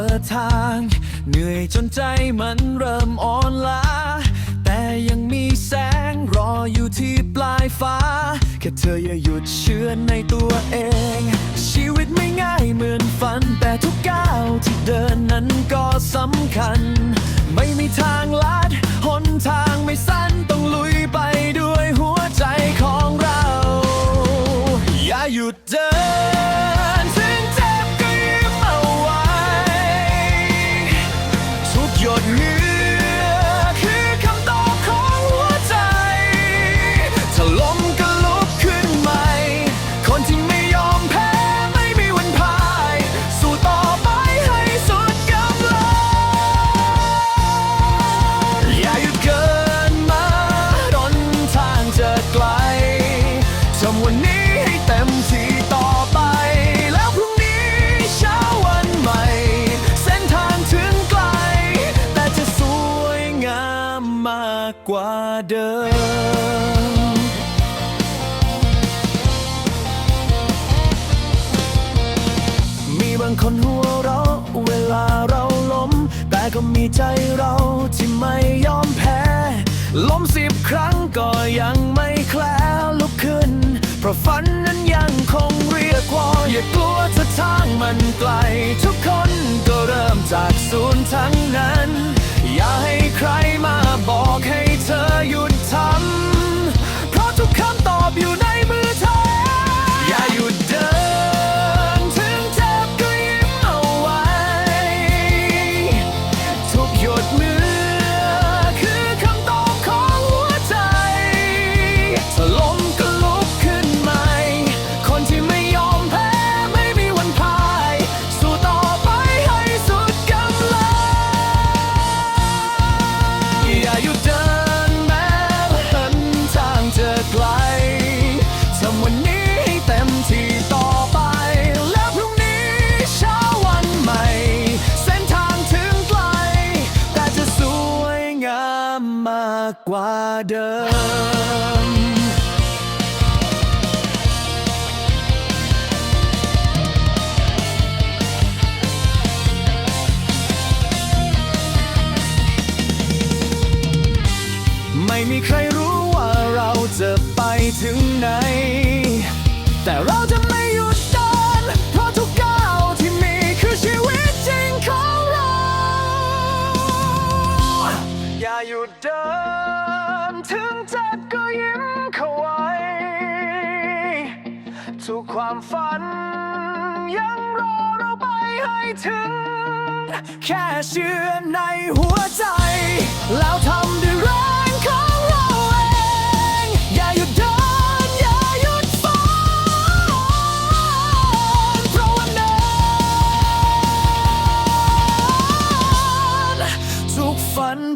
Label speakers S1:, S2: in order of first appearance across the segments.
S1: ิดทาง เหนื่อยจนใจมันเริ่มอ่อนล้า แต่ยังมีแสงรออยู่ที่ปลายฟ้า แค่เธออย่าหยุดเชื่อในตัวเอง ชีวิตไม่ง่ายเหมือนฝัน แต่ทุกก้าวที่เดินนั้นก็สำคัญ ไม่มีทางลัดหนทางไม่สั้นต้อง กว่าเดิม มีบางคนหัวเราะเวลาเราล้ม แต่ก็มีใจเราที่ไม่ยอมแพ้ ล้มสิบครั้งก็ยังไม่แคล้วลุกขึ้น เพราะฝันนั้นยังคงเรียกว่าอย่ากลัวถ้าทางมันไกล ทุกคนก็เริ่มจากศูนย์ทั้งนั้น มากกว่าเดิม ไม่มีใครรู้ว่าเราจะไปถึงไหน แต่เรา หยุดเดินถึงเจ็บก็ยิ้มเข้าไว้ ทุกความฝัน ยังรอเราไปให้ถึง แค่เชื่อในหัวใจ แล้วทำ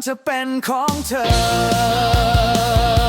S1: จะเป็นของเธอ